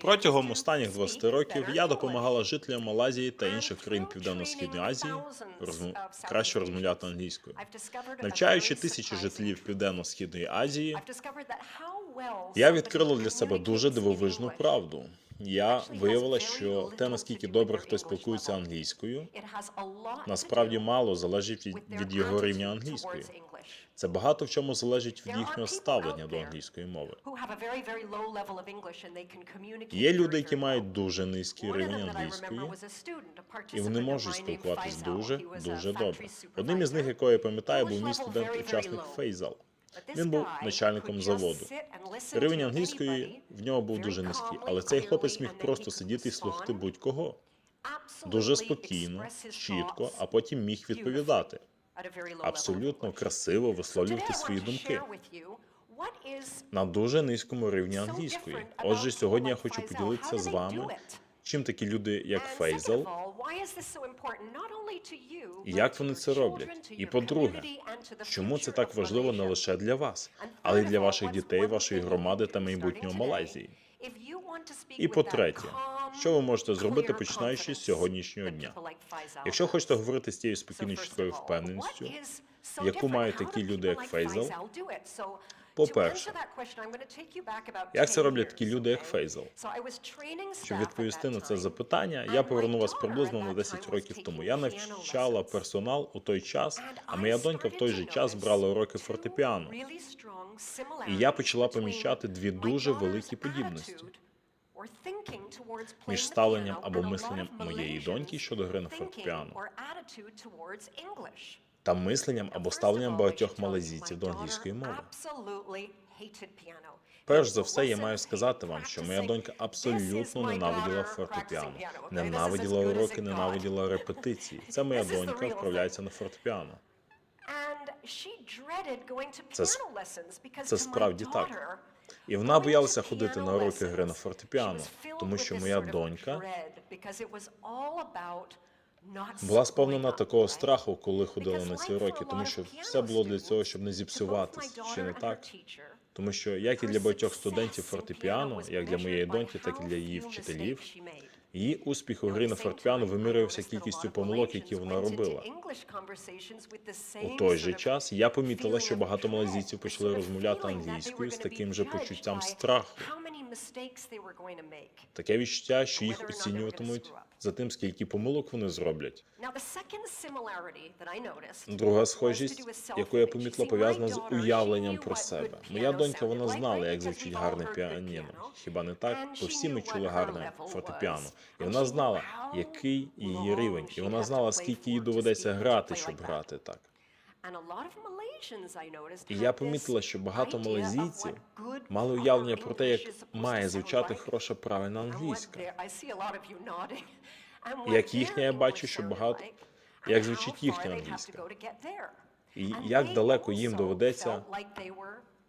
Протягом останніх 20 років я допомагала жителям Малайзії та інших країн Південно-Східної Азії thousands розм... краще розмовляти англійською. Навчаючи тисячі жителів Південно-Східної Азії, я відкрила для себе дуже дивовижну правду. Я виявила, що те, наскільки добре хтось спілкується англійською, насправді мало залежить від, від його рівня англійської. Це багато в чому залежить від їхнього ставлення до англійської мови. Є люди, які мають дуже низький рівень англійської, і вони можуть спілкуватись дуже дуже добре. Одним із них, якого я пам'ятаю, був мій студент-учасник. Фейзал. Він був начальником заводу. Рівень англійської в нього був дуже низький, але цей хлопець міг просто сидіти і слухати будь-кого дуже спокійно, чітко, а потім міг відповідати абсолютно красиво висловлювати свої думки на дуже низькому рівні англійської. Отже, сьогодні я хочу поділитися з вами? Чим такі люди, як but як вони це роблять. І по-друге, чому це так важливо не лише для вас, але й для ваших дітей, вашої громади та майбутнього Малайзії. І по-третє, що ви можете зробити, починаючи з сьогоднішнього дня? Якщо хочете говорити з тією спокійною чіткою впевненістю, яку мають такі люди, як like По-перше, як це роблять такі люди, як training Щоб відповісти на це запитання, я поверну вас приблизно на 10 років тому. Я навчала персонал у той час, а моя донька в той же час брала уроки фортепіано. І я почала помічати дві дуже великі подібності. між ставленням або мисленням моєї доньки щодо гри на фортепіано та мисленням або ставленням багатьох малазійців до англійської мови. Перш за все, я маю сказати вам, що моя донька абсолютно ненавиділа фортепіано, ненавиділа уроки, ненавиділа репетиції. Це моя донька вправляється на фортепіано. Це, це справді так. І вона боялася ходити на уроки гри на фортепіано, тому що моя донька була сповнена такого страху, коли ходила на ці уроки, тому що все було для цього, щоб не зіпсуватись, чи не так? Тому що як і для багатьох студентів фортепіано, як для моєї доньки, так і для її вчителів, її успіх у грі на фортепіано вимірювався кількістю помилок, які вона робила. У той же час я помітила, що багато малазійців почали розмовляти англійською з таким же почуттям страху. Таке відчуття, що їх оцінюватимуть за тим, скільки помилок вони зроблять. Друга схожість, яку я помітила, пов'язана з уявленням про себе. Моя донька вона знала, як звучить гарне піаніно. Хіба не так? Бо всі ми чули гарне фортепіано. І вона знала, який її рівень, і вона знала, скільки їй доведеться грати, щоб грати так. І я помітила, що багато малазійців мали уявлення про те, як має звучати хороша правильна англійська. Як їхня, я бачу, що багато як звучить їхня англійська. І як далеко їм доведеться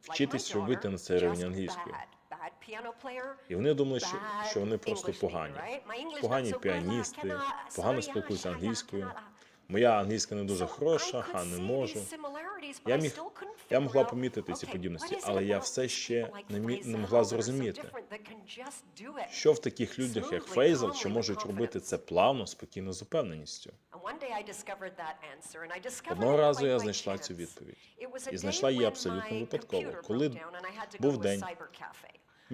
вчитись, щоб вийти на цей рівень англійської. І вони думали, що, що вони просто погані. Погані піаністи, погано спілкуються англійською. Моя англійська не дуже хороша, ха не можу. Я міг я могла помітити ці подібності, але я все ще не мі, не могла зрозуміти, що в таких людях, як Фейзел, що можуть робити це плавно, спокійно, з упевненістю. Одного разу я знайшла цю відповідь. І знайшла її абсолютно випадково, коли був день.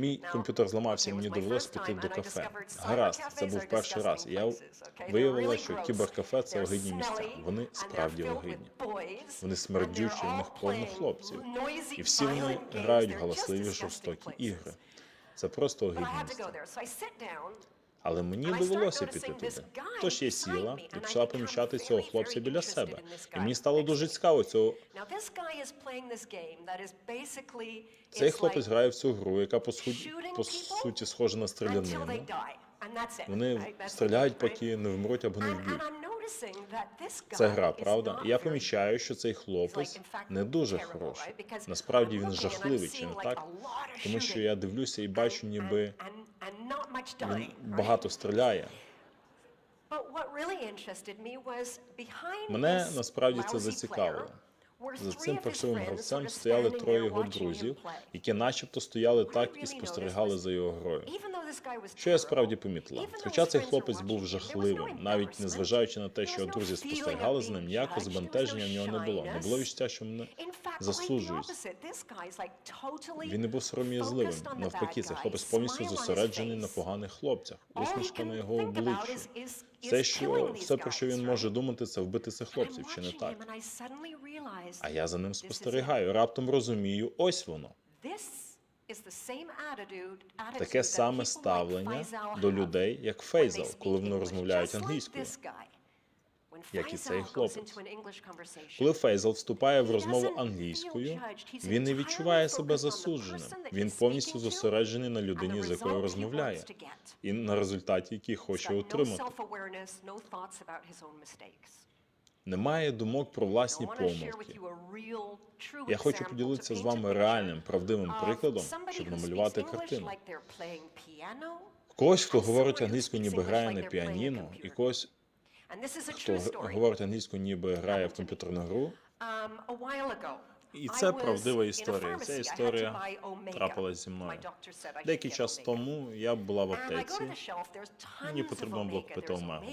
Мій комп'ютер зламався, і мені довелося піти до кафе. Гаразд, це був перший раз. І Я виявила, що кіберкафе це огидні місця. Вони справді огидні. Вони смердючі, у них повно хлопців. І всі вони грають в галасливі жорстокі ігри. Це просто огидні місця. Але мені довелося піти туди. Тож я сіла і почала поміщати цього хлопця біля себе. І мені стало дуже цікаво цього. Цей хлопець грає в цю гру, яка по, су... по суті схожа на стрілянину. Вони стріляють, поки не вмруть або не вб'ють. Це гра, правда? Я помічаю, що цей хлопець не дуже хороший. Насправді він жахливий, чи не так? Тому що я дивлюся і бачу, ніби він багато стріляє. Мене насправді це зацікавило. За цим паршивим гравцем стояли троє його друзів, які начебто стояли так і спостерігали за його грою. Що я справді помітила? Хоча цей хлопець був жахливим, навіть незважаючи на те, що його друзі спостерігали за ним, ніякого збентеження в нього не було. Не було відчуття, що мене засуджують. Він не був сором'язливим. Навпаки, цей хлопець повністю зосереджений на поганих хлопцях. Усмішка на його обличчі. Все, що все, про що він може думати, це вбити цих хлопців, чи не так? А я за ним спостерігаю. Раптом розумію, ось воно. Таке саме ставлення до людей, як Фейзал, коли вони розмовляють англійською. Як і цей хлопець. Коли Фейзел вступає в розмову англійською, він не відчуває себе засудженим. Він повністю зосереджений на людині, з якою розмовляє, і на результаті, який хоче отримати. Немає думок про власні помилки. Я хочу поділитися з вами реальним, правдивим прикладом, щоб намалювати картину. Когось, хто говорить англійською, ніби грає на піаніно, і когось, хто говорить англійською, ніби грає в комп'ютерну гру. І це правдива історія. Ця історія трапилась зі мною. Деякий час тому я була в аптеці. Мені потрібно було купити омегу.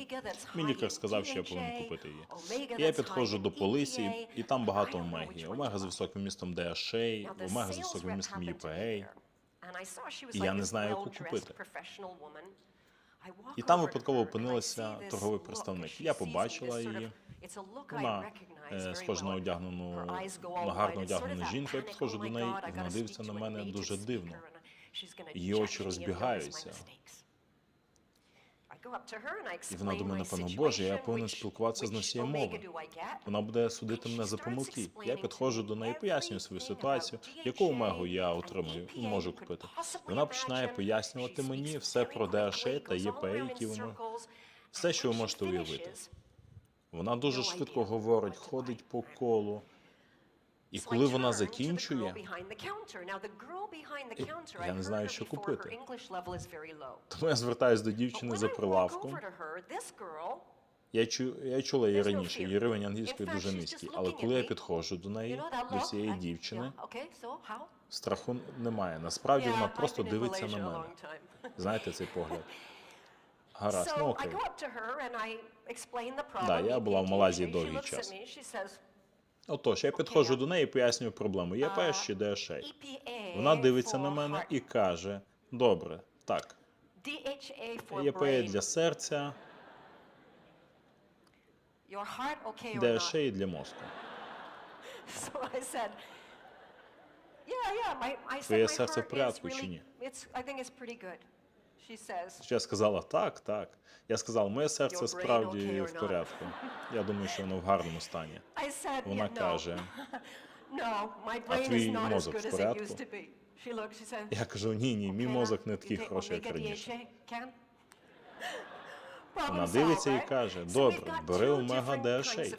Мій лікар сказав, що я повинен купити її. Я підходжу до полиці, і там багато омеги. Омега з високим містом DHA, омега з високим містом EPA. І я не знаю, яку купити. І там випадково опинилася торговий представник. Я побачила її. Вона е, схожа на одягнену на гарно одягнену жінку. Я підходжу до неї, і вона дивиться на мене дуже дивно. Її очі розбігаються. І вона думає, напевно, боже, я повинен спілкуватися з носієм мови. Вона буде судити мене за помилки. Я підходжу до неї, пояснюю свою ситуацію, яку омегу я отримую і можу купити. Вона починає пояснювати мені все про DHA та ЄПА, які ви все, що ви можете уявити. Вона дуже швидко говорить, ходить по колу. І коли вона закінчує, я не знаю, що купити. тому я звертаюся до дівчини за прилавком. Я чу, я чула її раніше, її рівень англійської дуже низький. Але коли я підходжу до неї, до цієї дівчини, страху немає. Насправді вона просто дивиться на мене. Знаєте цей погляд? Гаразд, ну окей. Да, я була в Малайзії довгий час. Отож, я підходжу до неї і пояснюю проблему. Є пеш чи DHA. Вона дивиться на мене і каже: добре, так, ЄПА для серця, DHA для мозку. Твоє серце в порядку чи ні? Що я сказала, так, так. Я сказав, моє серце справді в порядку. Я думаю, що воно в гарному стані. Вона каже, А твій мозок в порядку? Я кажу, ні, ні, мій мозок не такий хороший, як раніше. Вона дивиться і каже: добре, бери омега DHA.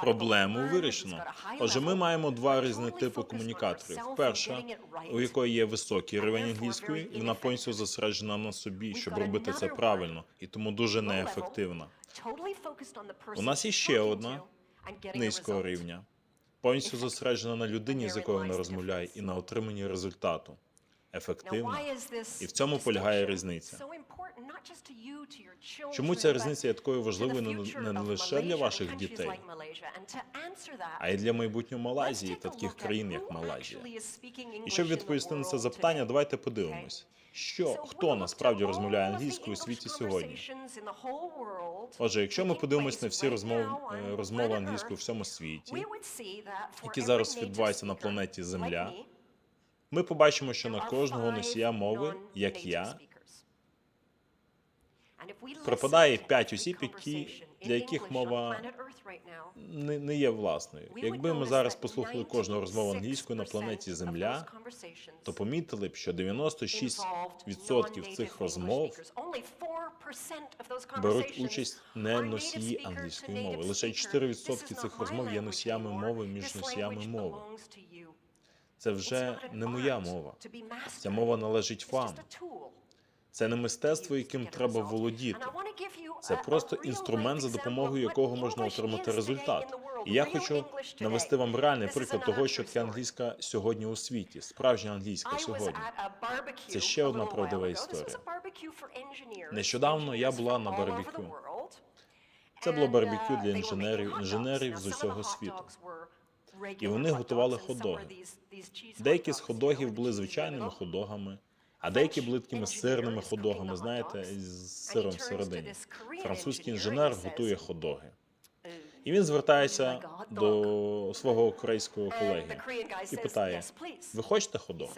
Проблему вирішено. Отже, ми маємо два різні типи комунікаторів. Перша, у якої є високий рівень англійської, і вона повністю зосереджена на собі, щоб робити це правильно, і тому дуже неефективна. У нас є ще одна Низького рівня, повністю зосереджена на людині, з якою вона розмовляє, і на отриманні результату. Ефективна. І в цьому полягає різниця. Чому ця різниця є такою важливою не, не лише для ваших дітей, а й для майбутнього Малайзії та таких країн, як Малайзія? І щоб відповісти на це запитання, давайте подивимось, що хто насправді розмовляє англійською у світі сьогодні. Отже, якщо ми подивимось на всі розмови, е, розмови англійською в всьому світі, які зараз відбуваються на планеті Земля, ми побачимо, що на кожного носія мови, як я, припадає п'ять осіб, які, для яких мова не, не є власною. Якби ми зараз послухали кожну розмову англійською на планеті Земля, то помітили б, що 96% цих розмов беруть участь не носії англійської мови. Лише 4% цих розмов є носіями мови між носіями мови. Це вже не моя мова. Ця мова належить вам. Це не мистецтво, яким треба володіти. Це просто інструмент, за допомогою якого можна отримати результат. І я хочу навести вам реальний приклад того, що таке англійська сьогодні у світі, справжня англійська сьогодні. Це ще одна правдива історія. Нещодавно я була на барбекю. Це було барбекю для інженерів, інженерів з усього світу. І вони готували хот-доги. Деякі з хот-догів були звичайними хот-догами, а деякі були такими сирними хот-догами, знаєте, з сиром всередині. Французький інженер готує хот-доги. І він звертається до свого корейського колеги і питає: Ви хочете хот-дог?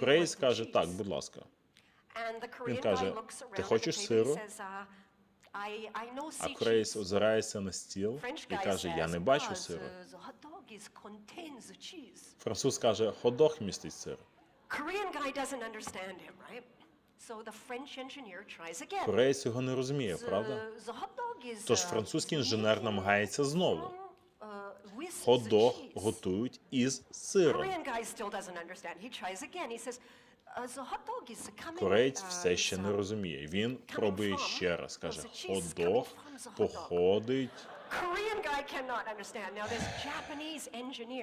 Кореєць каже, так, будь ласка. Він каже, ти хочеш сиру? А кореєць озирається на стіл і каже: Я не бачу сиру. Француз каже, хот-дог містить сир. Кореєць його не розуміє, правда? Тож французький інженер намагається знову. Хот-дог готують із сиром. Кореєць все ще не розуміє. Він пробує ще раз. Каже, хот-дог походить.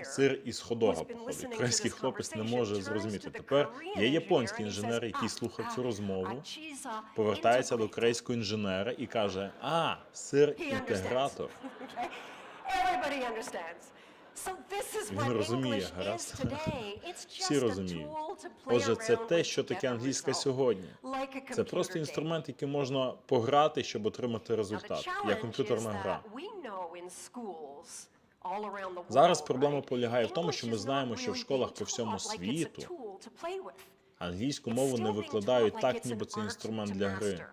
Сир із ходога походить. Корейський хлопець не може зрозуміти. Тепер є японський інженер, який слухав цю розмову, повертається до корейського інженера і каже: А, сир інтегратор. Він розуміє, гаразд. Всі розуміють. Отже, це те, що таке англійська сьогодні. Це просто інструмент, який можна пограти, щоб отримати результат, як комп'ютерна гра. Зараз проблема полягає в тому, що ми знаємо, що в школах по всьому світу Англійську мову не викладають так, ніби це інструмент для гри.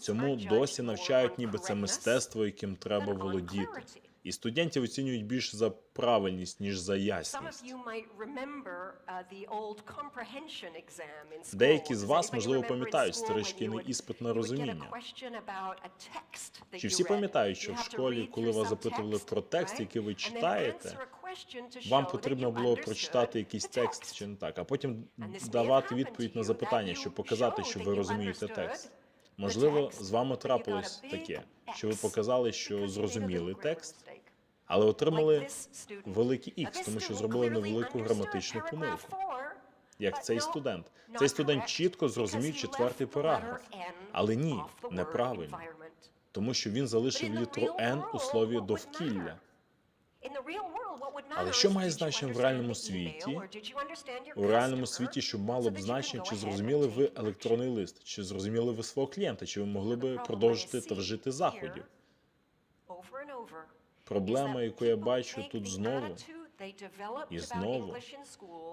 Цьому досі навчають, ніби це мистецтво, яким треба володіти. І студентів оцінюють більше за правильність, ніж за ясність. Деякі з вас, можливо, пам'ятають старий шкільний іспит на розуміння. Чи всі пам'ятають, що в школі, коли вас запитували про текст, який ви читаєте, вам потрібно було прочитати якийсь текст чи не так, а потім давати відповідь на запитання, щоб показати, що ви розумієте текст. Можливо, з вами трапилось таке, що ви показали, що зрозуміли текст, але отримали великий ікс, тому що зробили невелику граматичну помилку. Як цей студент. Цей студент чітко зрозумів четвертий параграф, але ні, неправильно, тому що він залишив літеру «N» у слові довкілля. Але що має значення в реальному світі? У реальному світі, що мало б значення, чи зрозуміли ви електронний лист, чи зрозуміли ви свого клієнта, чи ви могли би продовжити та вжити заходів. Проблема, яку я бачу тут знову І знову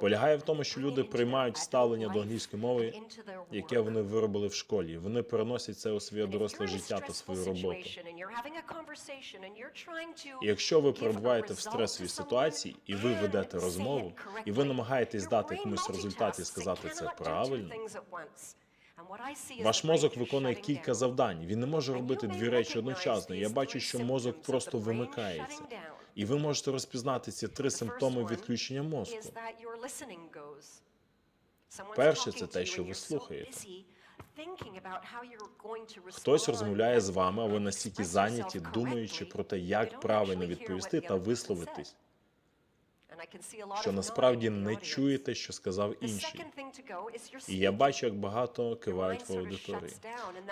полягає в тому, що люди приймають ставлення до англійської мови, яке вони виробили в школі. Вони переносять це у своє доросле життя та свою роботу. І якщо ви перебуваєте в стресовій ситуації, і ви ведете розмову, і ви намагаєтесь дати комусь результат і сказати це правильно, ваш мозок виконує кілька завдань. Він не може робити дві речі одночасно. Я бачу, що мозок просто вимикається. І ви можете розпізнати ці три симптоми відключення мозку. Перше це те, що ви слухаєте. Хтось розмовляє з вами, а ви настільки зайняті, думаючи про те, як правильно відповісти та висловитись, що насправді не чуєте, що сказав інший. І я бачу, як багато кивають в аудиторії.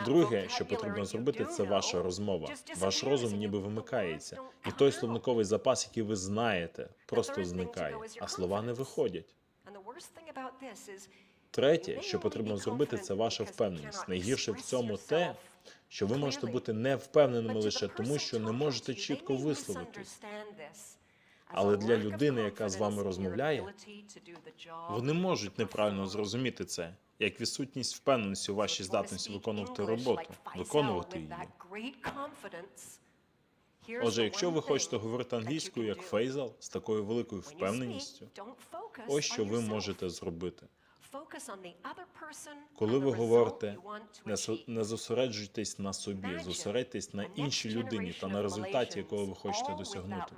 Друге, що потрібно зробити, це ваша розмова. Ваш розум ніби вимикається, і той словниковий запас, який ви знаєте, просто зникає, а слова не виходять. Третє, що потрібно зробити, це ваша впевненість. Найгірше в цьому те, що ви можете бути невпевненими лише тому, що не можете чітко висловитись. Але для людини, яка з вами розмовляє, Вони можуть неправильно зрозуміти це, як відсутність впевненості у вашій здатності виконувати роботу, виконувати її. Отже, якщо ви хочете говорити англійською як Фейзал з такою великою впевненістю, ось що ви можете зробити. Коли ви говорите, не, зосереджуйтесь на собі, зосередьтесь на іншій людині та на результаті, якого ви хочете досягнути.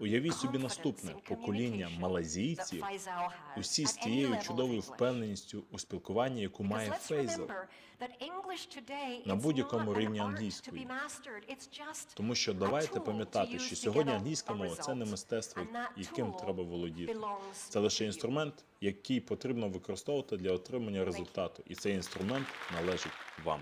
Уявіть собі наступне покоління малазійців, усі з тією чудовою впевненістю у спілкуванні, яку має Фейзел. на будь-якому рівні англійської. Тому що давайте пам'ятати, що сьогодні англійська мова це не мистецтво, яким треба володіти. Це лише інструмент, який потрібно використовувати для отримання результату, і цей інструмент належить вам.